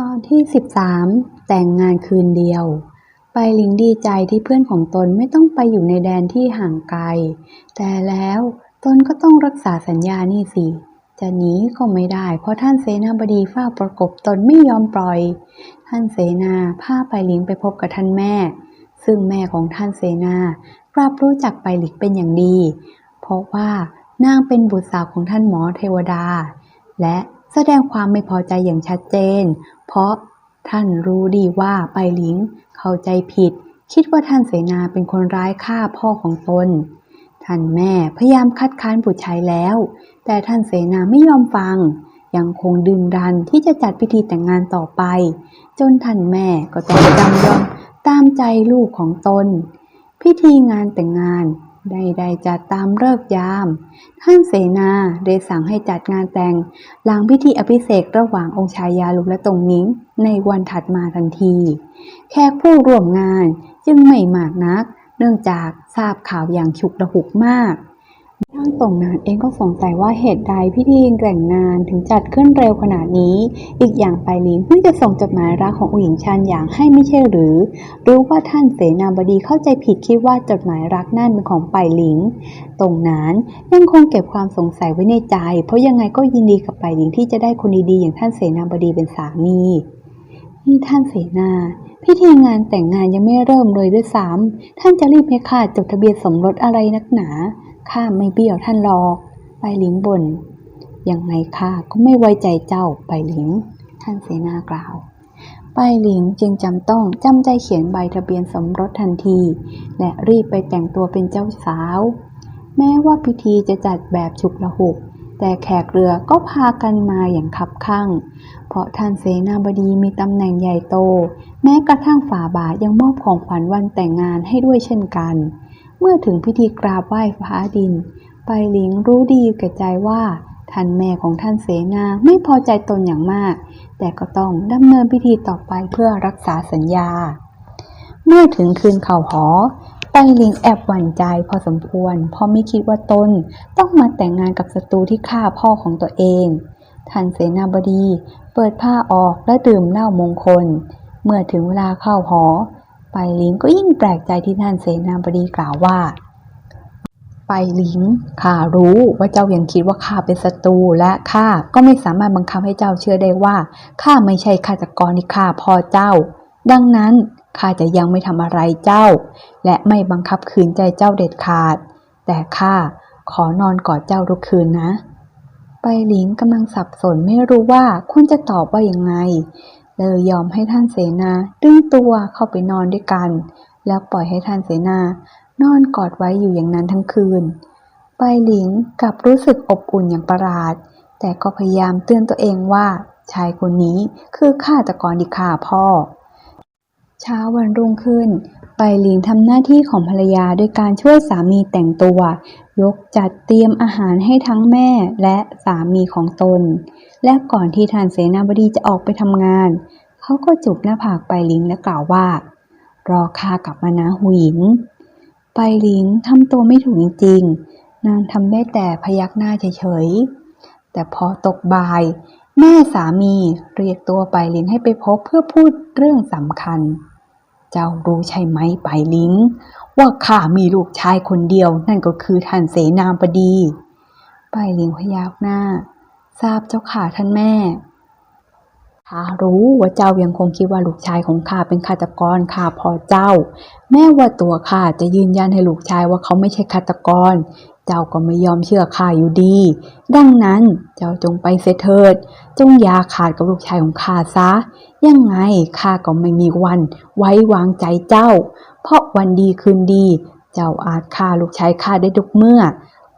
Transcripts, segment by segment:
ตอนที่ 13 แต่งงานคืนเดียว ไปลิงดีใจที่เพื่อนของตนไม่ต้องไปอยู่ในแดนที่ห่างไกล แต่แล้วตนก็ต้องรักษาสัญญานี่สิ จะหนีก็ไม่ได้ เพราะท่านเสนาบดีเฝ้าประกบตนไม่ยอมปล่อย ท่านเสนาพาไปลิงไปพบกับท่านแม่ ซึ่งแม่ของท่านเสนากลับรู้จักไปหลิงเป็นอย่างดี เพราะว่านางเป็นบุตรสาวของท่านหมอเทวดา และ แสดงความไม่พอใจอย่างชัดเจน เพราะท่านรู้ดีว่าไปหลิงเข้าใจผิด คิดว่าท่านเสนาเป็นคนร้ายฆ่าพ่อของตน ท่านแม่พยายามคัดค้านบุตรชายแล้ว แต่ท่านเสนาไม่ยอมฟัง ยังคงดึงดันที่จะจัดพิธีแต่งงานต่อไป จนท่านแม่ก็ต้องจำยอมตามใจลูกของตน พิธีงานแต่งงาน ใดๆจัดตามเลิกยาม ท่านเสนาได้สั่งให้จัดงานแต่ง หลังพิธีอภิเษกระหว่างองค์ชายาลุกและตรงนิ้งในวันถัดมาทันที แขกผู้ร่วมงานจึงไม่มากนัก เนื่องจากทราบข่าวอย่างฉุกระหุกมาก ท่านตรงนานเองก็สงสัยว่าเหตุใดพิธีแต่งงานถึงจัดขึ้นเร็วขนาดนี้ อีกอย่างไปลิงเพิ่งจะส่งจดหมายรักของอุ๋หญิงชานอย่างให้ไม่ใช่หรือ รู้ว่าท่านเสนาบดีเข้าใจผิดคิดว่าจดหมายรักนั่นเป็นของไปลิงตรงนั้นยังคงเก็บความสงสัยไว้ในใจ เพราะยังไงก็ยินดีกับไปลิงที่จะได้คนดีๆอย่างท่านเสนาบดีเป็นสามีนี่ท่านเสนาพิธีงานแต่งงานยังไม่เริ่มเลยด้วยซ้ำท่านจะรีบให้ข้าจดทะเบียนสมรสอะไรนักหนา ข้าไม่เบี้ยวท่านหรอก ไปหลิงบน่นยังไงข้าก็ไม่ไว้ใจเจ้าไปหลิง ท่านเสนากล่าว ไปหลิงจึงจำต้องจำใจเขียนใบทะเบียนสมรสทันที และรีบไปแต่งตัวเป็นเจ้าสาว แม้ว่าพิธีจะจัดแบบฉุกละหุก แต่แขกเรือก็พากันมาอย่างคับข้าง เพราะท่านเสนาบดีมีตำแหน่งใหญ่โต แม้กระทั่งฝ่าบาทยังมอบของขวัญวันแต่งงานให้ด้วยเช่นกัน เมื่อถึงพิธีกราบไหว้ฟ้าดิน ไปหลิงรู้ดีแก่ใจว่า ท่านแม่ของท่านเสนาไม่พอใจตนอย่างมาก แต่ก็ต้องดำเนินพิธีต่อไปเพื่อรักษาสัญญา เมื่อถึงคืนเข่าหอไปหลิงแอบหวั่นใจพอสมควร เพราะไม่คิดว่าตนต้องมาแต่งงานกับศัตรูที่ฆ่าพ่อของตัวเอง ท่านเสนาบดีเปิดผ้าออกและดื่มเหล้ามงคล เมื่อถึงเวลาเข้าหอ ไปหลิงก็ยิ่งแปลกใจที่ท่านเสนาบดีกล่าวว่า ไปหลิงข้ารู้ว่าเจ้ายังคิดว่าข้าเป็นศัตรูและข้าก็ไม่สามารถบังคับให้เจ้าเชื่อได้ว่าข้าไม่ใช่ฆาตกรที่ฆ่าพ่อเจ้า ดังนั้นข้าจะยังไม่ทำอะไรเจ้า และไม่บังคับคืนใจเจ้าเด็ดขาด แต่ข้าขอนอนกอดเจ้าทุกคืนนะ ไปหลิงกำลังสับสนไม่รู้ว่าควรจะตอบว่ายังไง เลยยอมให้ท่านเสนาดึงตัวเข้าไปนอนด้วยกัน แล้วปล่อยให้ท่านเสนานอนกอดไว้อยู่อย่างนั้นทั้งคืนไปหลิงกลับรู้สึกอบอุ่นอย่างประหลาด แต่ก็พยายามเตือนตัวเองว่า ชายคนนี้คือฆาตกรดิฆ่าพ่อ เช้าวันรุ่งขึ้น หลิงทำหน้าที่ของภรรยาด้วยการช่วยสามีแต่งตัว ยกจัดเตรียมอาหารให้ทั้งแม่และสามีของตน และก่อนที่ท่านเสนาบดีจะออกไปทำงาน เขาก็จูบหน้าผากไปหลิงและกล่าวว่า รอข้ากลับมานะหูหญิน ไปหลิงทำตัวไม่ถูกจริงๆ นางทำได้แต่พยักหน้าเฉยๆ แต่พอตกบ่าย แม่สามีเรียกตัวไปหลิงให้ไปพบเพื่อพูดเรื่องสำคัญ เจ้ารู้ใช่ไหมไปหลิงว่าข้ามีลูกชายคนเดียวนั่นก็คือท่านเสนาบดี ไปหลิงพยักหน้า ทราบเจ้าค่ะท่านแม่ข้ารู้ว่าเจ้ายังคงคิดว่าลูกชายของข้าเป็นฆาตกรข้าพอเจ้า แม้ว่าตัวข้าจะยืนยันให้ลูกชายว่าเขาไม่ใช่ฆาตกร เจ้าก็ไม่ยอมเชื่อข้าอยู่ดี ดังนั้นเจ้าจงไปเสียเถิด จงอย่าขาดกับลูกชายของข้าซะ ยังไงข้าก็ไม่มีวันไว้วางใจเจ้า เพราะวันดีคืนดี เจ้าอาจฆ่าลูกชายข้าได้ทุกเมื่อ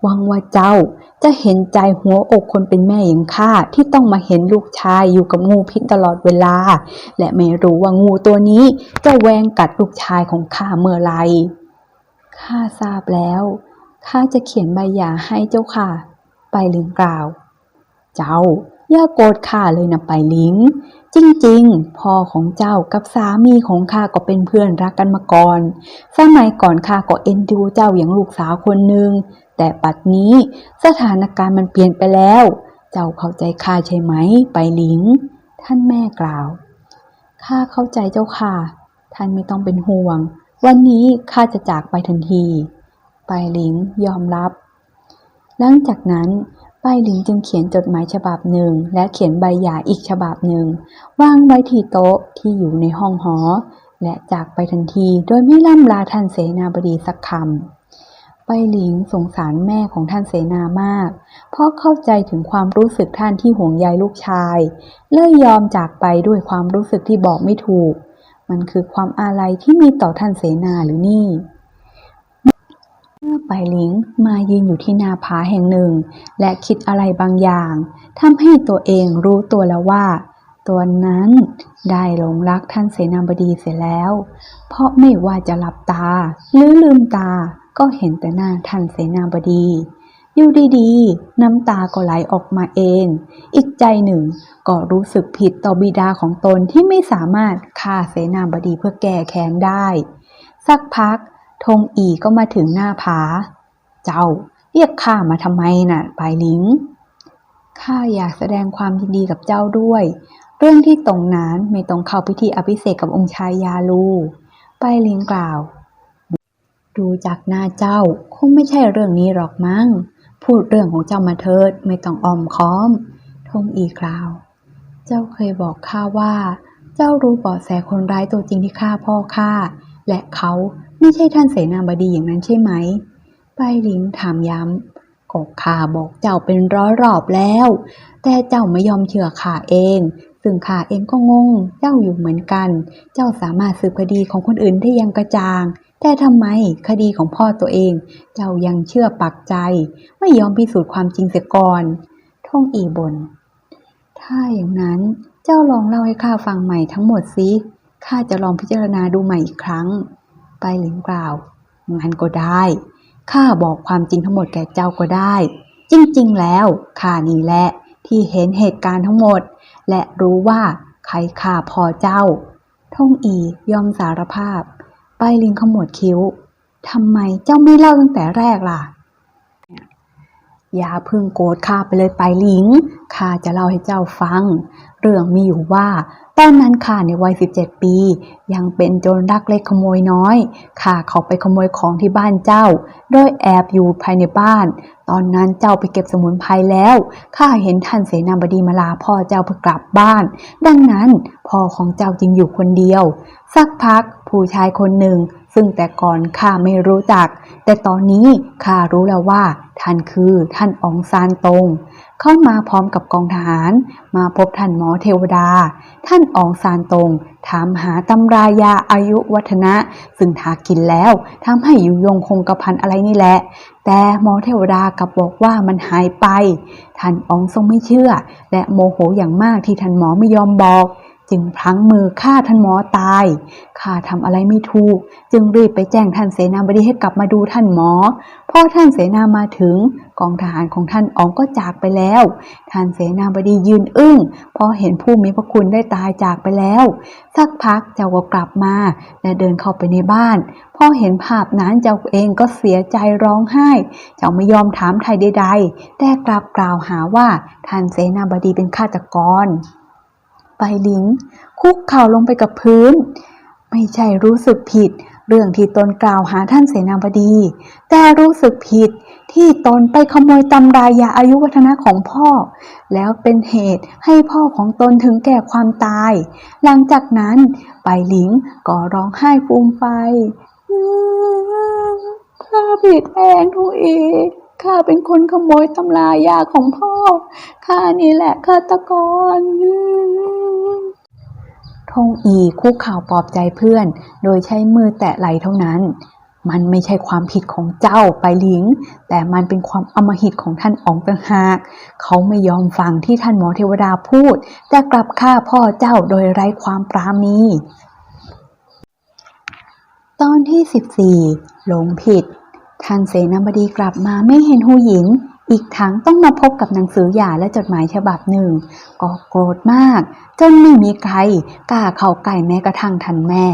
หวังว่าเจ้าจะเห็นใจหัวอกคนเป็นแม่อย่างข้าที่ต้องมาเห็นลูกชายอยู่กับงูพิษตลอดเวลา และไม่รู้ว่างูตัวนี้จะแวงกัดลูกชายของข้าเมื่อไหรข้าทราบแล้ว ข้าจะเขียนใบหย่าให้เจ้าค่ะ ไปลิงกล่าว เจ้าอย่าโกรธข้าเลยนะไปลิง จริงๆ พ่อของเจ้ากับสามีของข้าก็เป็นเพื่อนรักกันมาก่อน สมัยก่อนข้าก็เอ็นดูเจ้าอย่างลูกสาวคนหนึ่ง แต่ปัดนี้สถานการณ์มันเปลี่ยนไปแล้ว เจ้าเข้าใจข้าใช่ไหม ไปลิง ท่านแม่กล่าว ข้าเข้าใจเจ้าค่ะ ท่านไม่ต้องเป็นห่วง วันนี้ข้าจะจากไปทันที ไปหลิงยอมรับ หลังจากนั้นไปหลิงจึงเขียนจดหมายฉบับหนึ่ง และเขียนใบหย่าอีกฉบับหนึ่งวางไว้ที่โต๊ะที่อยู่ในห้องหอ และจากไปทันทีโดยไม่ล่ำลาท่านเสนาบดีสักคำไปหลิงสงสารแม่ของท่านเสนามาก เพราะเข้าใจถึงความรู้สึกท่านที่ห่วงใยลูกชายเลยยอมจากไปด้วยความรู้สึกที่บอกไม่ถูก มันคือความอาลัยที่มีต่อท่านเสนาหรือนี่ เมื่อไปหลิงมายืนอยู่ที่นาผาแห่งหนึ่ง และคิดอะไรบางอย่างทำให้ตัวเองรู้ตัวแล้วว่า ตัวนั้นได้หลงรักท่านเสนาบดีเสียแล้ว เพราะไม่ว่าจะหลับตา หรือลืมตาก็เห็นแต่หน้าท่านเสนาบดีอยู่ดีๆ น้ำตาก็ไหลออกมาเอง อีกใจหนึ่งก็รู้สึกผิดต่อบิดาของตนที่ไม่สามารถฆ่าเสนาบดีเพื่อแก้แค้นได้ สักพัก ธงอีก็มาถึงหน้าผา เจ้าเรียกข้ามาทำไมน่ะปลายลิงข้าอยากแสดงความยินดีกับเจ้าด้วย เรื่องที่ตรงนั้นไม่ต้องเข้าพิธีอภิเษกกับองค์ชายยาลูปลายลิงกล่าว ดูจากหน้าเจ้าคงไม่ใช่เรื่องนี้หรอกมั้ง พูดเรื่องของเจ้ามาเถิดไม่ต้องอ้อมค้อมธงอีกล่าว เจ้าเคยบอกข้าว่า เจ้ารู้เบาะแสคนร้ายตัวจริงที่ฆ่าพ่อข้าและเขา ไม่ใช่ท่านเสนาบดีอย่างนั้นใช่ไหมไปลิงถามย้ำก็ข้าบอกเจ้าเป็นร้อยรอบแล้ว แต่เจ้าไม่ยอมเชื่อข้าเอง ซึ่งข้าเองก็งง เจ้าอยู่เหมือนกัน เจ้าสามารถสืบคดีของคนอื่นได้ยังกระจ่าง แต่ทำไมคดีของพ่อตัวเอง เจ้ายังเชื่อปักใจ ไม่ยอมพิสูจน์ความจริงเสียก่อนท่องอีบน ถ้าอย่างนั้นเจ้าลองเล่าให้ข้าฟังใหม่ทั้งหมดสิข้าจะลองพิจารณาดูใหม่อีกครั้ง ไปหลิงกล่าว งั้นก็ได้ ข้าบอกความจริงทั้งหมดแก่เจ้าก็ได้ จริงๆ แล้วข้านี่แหละที่เห็นเหตุการณ์ทั้งหมด และรู้ว่าใครฆ่าพ่อเจ้า ท่องอียอมสารภาพ ไปลิงขมวดคิ้ว ทำไมเจ้าไม่เล่าตั้งแต่แรกล่ะ อย่าเพึ่งโกรธข้าไปเลยไปลิง ข้าจะเล่าให้เจ้าฟัง เรื่องมีอยู่ว่า ตอนนั้นข้าในวัย 17 ปี ยังเป็นโจรรักเล็กขโมยน้อยข้าเขาไปขโมยของที่บ้านเจ้า โดยแอบอยู่ภายในบ้าน ตอนนั้นเจ้าไปเก็บสมุนไพรแล้วข้าเห็นท่านเสนาบดีมาลาพ่อเจ้าเพื่อกลับบ้าน ดังนั้นพ่อของเจ้าจึงอยู่คนเดียว สักพัก ผู้ชายคนหนึ่ง ซึ่งแต่ก่อนข้าไม่รู้จัก แต่ตอนนี้ข้ารู้แล้วว่า ท่านคือท่านอองซานตง เข้ามาพร้อมกับกองทหาร มาพบท่านหมอเทวดา ท่านอองซานตงถามหาตำรายาอายุวัฒนะ ซึ่งถ้ากินแล้วทำให้อยู่ยงคงกระพันอะไรนี่แหละ แต่หมอเทวดากลับบอกว่ามันหายไป ท่านอองทรงไม่เชื่อ และโมโหอย่างมากที่ท่านหมอไม่ยอมบอก จึงพลั้งมือฆ่าท่านหมอตาย ข้าทำอะไรไม่ถูก จึงรีบไปแจ้งท่านเสนาบดีให้กลับมาดูท่านหมอ พอท่านเสนามาถึง กองทหารของท่านอ๋องก็จากไปแล้ว ท่านเสนาบดียืนอึ้งพราะเห็นผู้มีพระคุณได้ตายจากไปแล้ว สักพักเจ้าก็กลับมา และเดินเข้าไปในบ้าน พอเห็นภาพนั้นเจ้าเองก็เสียใจร้องไห้ เจ้าไม่ยอมถามไทยใดๆ แต่กลับกล่าวหาว่าท่านเสนาบดีเป็นฆาตกร ไปหลิง คุกเข่าลงไปกับพื้น ไม่ใช่รู้สึกผิด เรื่องที่ตนกล่าวหาท่านเสนาบดี แต่รู้สึกผิดที่ตนไปขโมยตำรายาอายุวัฒนะของพ่อ แล้วเป็นเหตุให้พ่อของตนถึงแก่ความตาย หลังจากนั้นไปหลิงก็ร้องไห้ฟูมไฟข้าผิดเองทุกอีข้าเป็นคนขโมยตำรายาของพ่อ ข้านี่แหละฆาตกร ทงอีคุกข่าวปลอบใจเพื่อน โดยใช้มือแตะไหล่เท่านั้น มันไม่ใช่ความผิดของเจ้าไปหลิง แต่มันเป็นความอมหิตของท่านอ๋องต่างหาก เขาไม่ยอมฟังที่ท่านหมอเทวดาพูด แต่กลับฆ่าพ่อเจ้าโดยไร้ความปราณีตอนที่ 14 หลงผิด ท่านเสนาบดีกลับมาไม่เห็นหูหญิน อีกทั้งต้องมาพบกับหนังสือหย่าและจดหมายฉบับหนึ่ง ก็โกรธมาก จนไม่มีใครกล้าเข้าใกล้แม้กระทั่งท่านแม่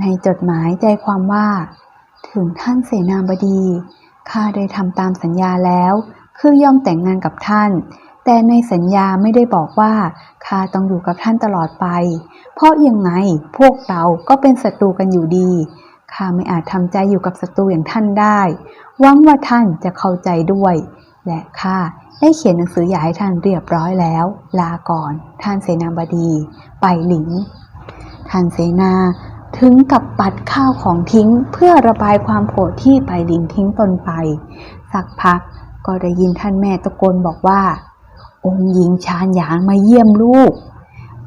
ในจดหมายใจความว่า ถึงท่านเสนาบดี ข้าได้ทำตามสัญญาแล้ว คือยอมแต่งงานกับท่าน แต่ในสัญญาไม่ได้บอกว่าข้าต้องอยู่กับท่านตลอดไป เพราะยังไงพวกเราก็เป็นศัตรูกันอยู่ดี ข้าไม่อาจทำใจอยู่กับศัตรูอย่างท่านได้หวังว่าท่านจะเข้าใจด้วย และข้าได้เขียนหนังสือหย่าให้ท่านเรียบร้อยแล้ว ลาก่อน ท่านเสนาบดี ไปหลิง ท่านเสนาถึงกับปัดข้าวของทิ้งเพื่อระบายความโกรธที่ไปหลิงทิ้งตนไป สักพักก็ได้ยินท่านแม่ตะโกนบอกว่า องค์หญิงชาญหยางมาเยี่ยมลูก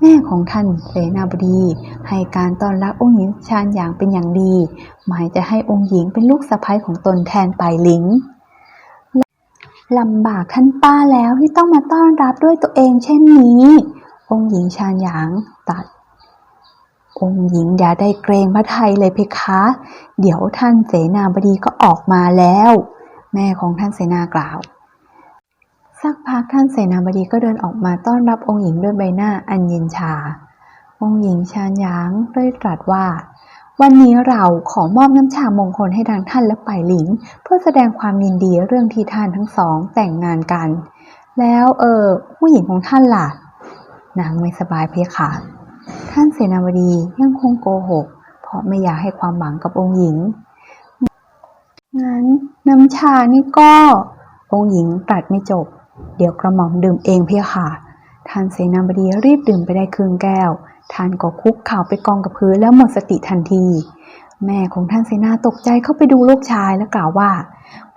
ม่ของท่านเสนาบดี ให้การต้อนรับองค์หญิงชาญหยางเป็นอย่างดี หมายจะให้องค์หญิงเป็นลูกสะใภ้ของตนแทนไปหลิงลำบากท่านป้าแล้วที่ต้องมาต้อนรับด้วยตัวเองเช่นนี้ องค์หญิงชาญหยางตัด องค์หญิงอย่าได้เกรงพระไทยเลยเพคะ เดี๋ยวท่านเสนาบดีก็ออกมาแล้ว แม่ของท่านเสนากล่าว สักพักท่านเสนาบดีก็เดินออกมาต้อนรับองค์หญิงด้วยใบหน้าอันเย็นชา องค์หญิงชาญยางได้ตรัสว่า วันนี้เราขอมอบน้ำชามงคลให้ทางท่านและไปหลิง เพื่อแสดงความยินดีเรื่องที่ท่านทั้งสองแต่งงานกัน แล้วเออผู้หญิงของท่านล่ะ นางไม่สบายเพคะท่านเสนาบดียังคงโกหก เพราะไม่อยากให้ความหวังกับองค์หญิงงั้นน้ำชานี่ก็ องค์หญิงตรัสไม่จบ เดี๋ยวกระหม่อมดื่มเองเพคะท่านเสนาบดีรีบดื่มไปได้ครึ่งแก้ว ท่านก็คุกเข่าไปกองกับพื้นแล้วหมดสติทันที แม่ของท่านเสนาตกใจเข้าไปดูลูกชายและกล่าวว่า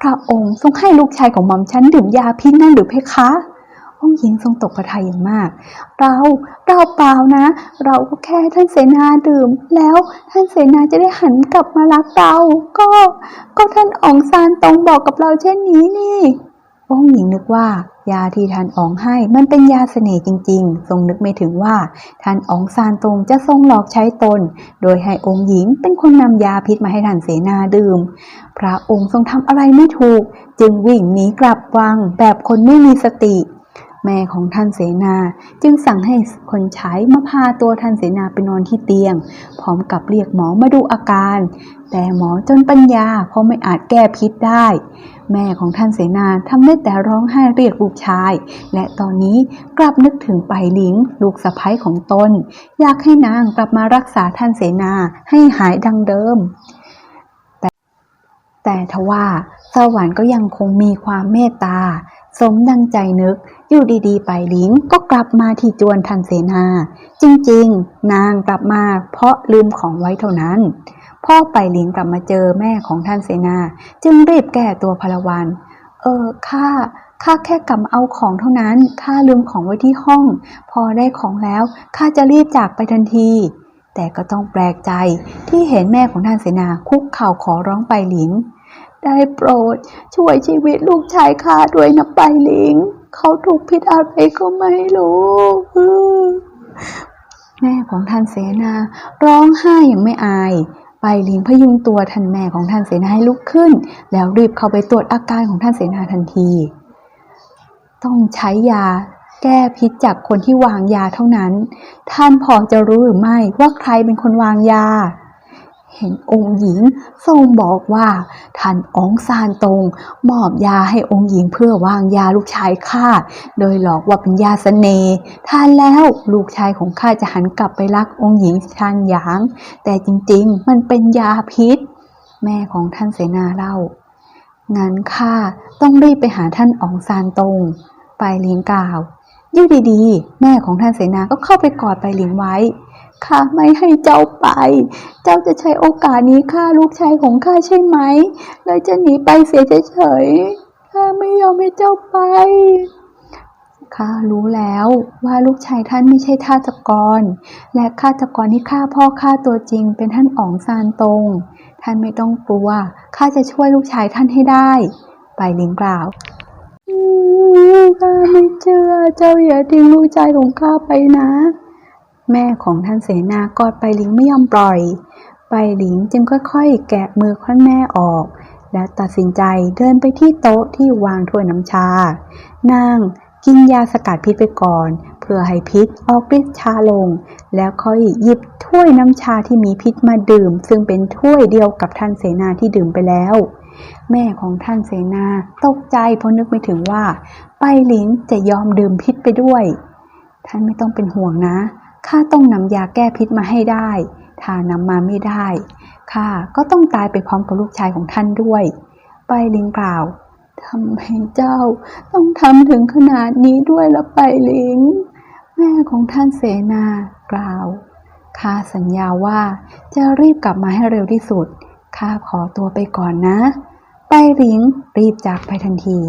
พระองค์ทรงให้ลูกชายของหม่อมฉันดื่มยาพิษนั่นหรือเพคะองค์หญิงทรงตกพระทัยอย่างมาก เราเราเปล่านะ เราก็แค่ท่านเสนาดื่ม แล้วท่านเสนาจะได้หันกลับมารักเรา ก็ ก็ท่านองซานตรงบอกกับเราเช่นนี้นี่ องค์หญิงนึกว่ายาที่ท่านอองให้มันเป็นยาเสน่ห์จริง ๆ ทรงนึกไม่ถึงว่าท่านอองซานตรงจะทรงหลอกใช้ตน โดยให้องค์หญิงเป็นคนนำยาพิษมาให้ท่านเสนาดื่ม พระองค์ทรงทำอะไรไม่ถูก จึงวิ่งหนีกลับวังแบบคนไม่มีสติ แม่ของท่านเสนา จึงสั่งให้คนใช้มาพาตัวท่านเสนาไปนอนที่เตียง พร้อมกับเรียกหมอมาดูอาการ แต่หมอจนปัญญาเพราะไม่อาจแก้พิษได้ แม่ของท่านเสนาทำได้แต่ร้องไห้เรียกลูกชาย และตอนนี้กลับนึกถึงไปหลิง ลูกสะใภ้ของตน อยากให้นางกลับมารักษาท่านเสนาให้หายดังเดิมแต่แต่ทว่าสวรรค์ก็ยังคงมีความเมตตา สมดังใจนึก อยู่ดีๆ ไปหลิงก็กลับมาที่จวนทันเสนา จริงๆ นางกลับมาเพราะลืมของไว้เท่านั้น พ่อไปหลิงกลับมาเจอแม่ของท่านเสนา จึงรีบแก้ตัวพลวัน เออข้าข้าแค่กลับมาเอาของเท่านั้น ข้าลืมของไว้ที่ห้อง พอได้ของแล้วข้าจะรีบจากไปทันที แต่ก็ต้องแปลกใจที่เห็นแม่ของท่านเสนาคุกเข่าขอร้องไปหลิง ได้โปรด ช่วยชีวิตลูกชายข้าด้วยนะไปลิง เขาถูกพิษอะไรก็ไม่รู้แม่ของท่านเสนา ร้องไห้อย่างไม่อายไปลิงพยุงตัวท่านแม่ของท่านเสนาให้ลุกขึ้น แล้วรีบเข้าไปตรวจอาการของท่านเสนาทันที ต้องใช้ยาแก้พิษจากคนที่วางยาเท่านั้น ท่านพอจะรู้หรือไม่ว่าใครเป็นคนวางยา เห็นองค์หญิงทรงบอกว่าท่านองซานตรงมอบยาให้องค์หญิงเพื่อวางยาลูกชายข้าโดยหลอกว่าเป็นยาเสน่ห์ทานแล้วลูกชายของข้าจะหันกลับไปรักองค์หญิงชานหยาง แต่จริงๆ มันเป็นยาพิษ แม่ของท่านเสนาเล่างั้นข้าต้องรีบไปหาท่านองซานตรงไปหลิงกล่าวยู่ดีๆ แม่ของท่านเสนาก็เข้าไปกอดไปหลิงไว้ ข้าไม่ให้เจ้าไป เจ้าจะใช้โอกาสนี้ฆ่าลูกชายของข้าใช่ไหม เลยจะหนีไปเสียเฉยๆ ข้าไม่ยอมให้เจ้าไป ข้ารู้แล้วว่าลูกชายท่านไม่ใช่ฆาตกร และฆาตกรที่ฆ่าพ่อฆ่าตัวจริงเป็นท่านอ๋องซานตง ท่านไม่ต้องกลัว ข้าจะช่วยลูกชายท่านให้ได้ ไปลิงกล่าวข้าไม่เชื่อ เจ้าอย่าทิ้งลูกชายของข้าไปนะ แม่ของท่านเสนากอดไปหลิงไม่ยอมปล่อย ไปหลิงจึงค่อยๆ แกะมือค่อนแม่ออก และตัดสินใจเดินไปที่โต๊ะที่วางถ้วยน้ำชา นางกินยาสกัดพิษไปก่อน เพื่อให้พิษออกฤทธิ์ชาลง แล้วค่อยหยิบถ้วยน้ำชาที่มีพิษมาดื่ม ซึ่งเป็นถ้วยเดียวกับท่านเสนาที่ดื่มไปแล้ว แม่ของท่านเสนาตกใจเพราะนึกไม่ถึงว่า ไปหลิงจะยอมดื่มพิษไปด้วย ท่านไม่ต้องเป็นห่วงนะ ข้าต้องนำยาแก้พิษมาให้ได้ ถ้านำมาไม่ได้ข้าก็ต้องตายไปพร้อมกับลูกชายของท่านด้วย ไปลิงกล่าวทำไมเจ้าต้องทำถึงขนาดนี้ด้วยละไปลิง แม่ของท่านเสนากล่าวข้าสัญญาว่าจะรีบกลับมาให้เร็วที่สุดข้าขอตัวไปก่อนนะ ไปลิงรีบจากไปทันที